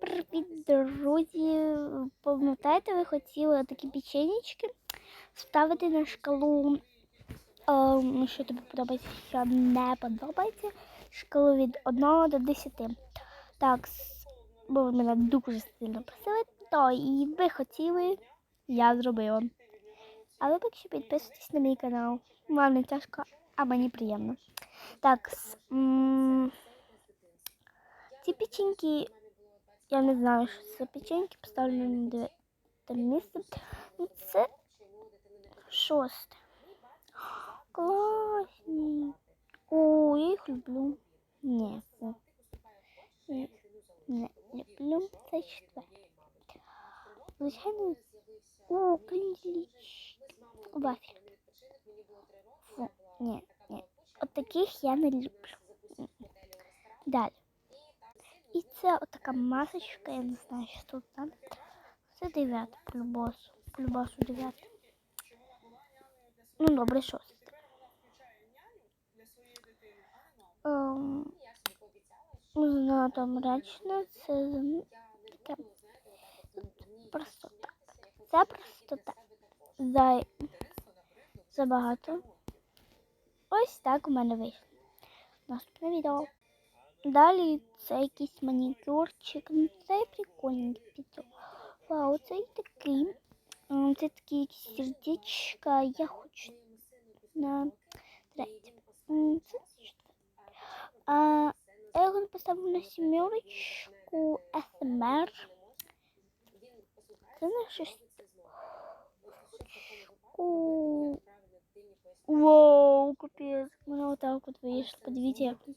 Привіт, друзі! Пам'ятаєте, ви хотіли такі печенечки ставити на шкалу, ем, що тобі подобається, що не подобається, шкалу від 1 до 10. Так, бо ви мене дуже сильно просили, то і ви хотіли, я зробила. А ви поки що підписуйтесь на мій канал. Вам не тяжко, а мені приємно. Так, ці печеньки я не знаю, що це за печеньки, поставлю на дев'яте місце. Ну, Це шосте. Класні. О, я їх люблю. Ні, фу. Я їх не люблю. Це четверте. Звичайно. О, крінжліч. Вафель. Фу, ні, ні. От таких я не люблю. М. Далі. І це отака масочка, я не знаю, що тут там. Це дев'яте, полюбосу. Полюбосу дев'яте. Ну, добре, шосте. Ем, Знато мрачно, це таке просто так. Це просто так. За... Забагато. Ось так у мене вийшло. Наступне відео. Далі це якийсь манікюрчик. Ну, це прикольний підйом. Вау, це такий. м, Це такі якісь сердечка. Я хочу на третє. М, Це четверте. А я його поставлю на сімерочку СМР. Це на шестку. Вау, капець. У мене отак от вийшло. Подивіться, як о,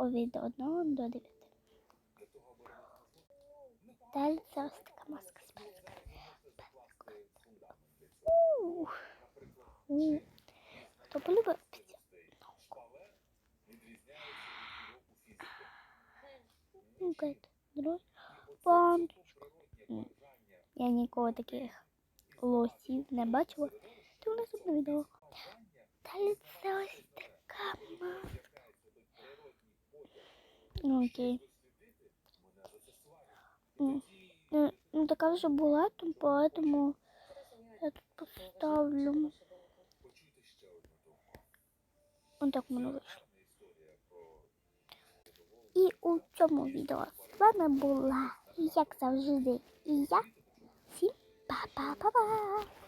Від 1 до 9. Далі це ось така маска з. Хто полюбив? Ну, гайд. Друг. Пандочка. М. Я ніколи таких лосів не бачила. Це у наступне відео. Далі це ось така маска. Ну, окей. Ну, ну, ну, така була, то поэтому я тут поставлю. Ось так мене вийшло. І у цьому відео з вами була, як завжди, і я. Всім па-па-па-па.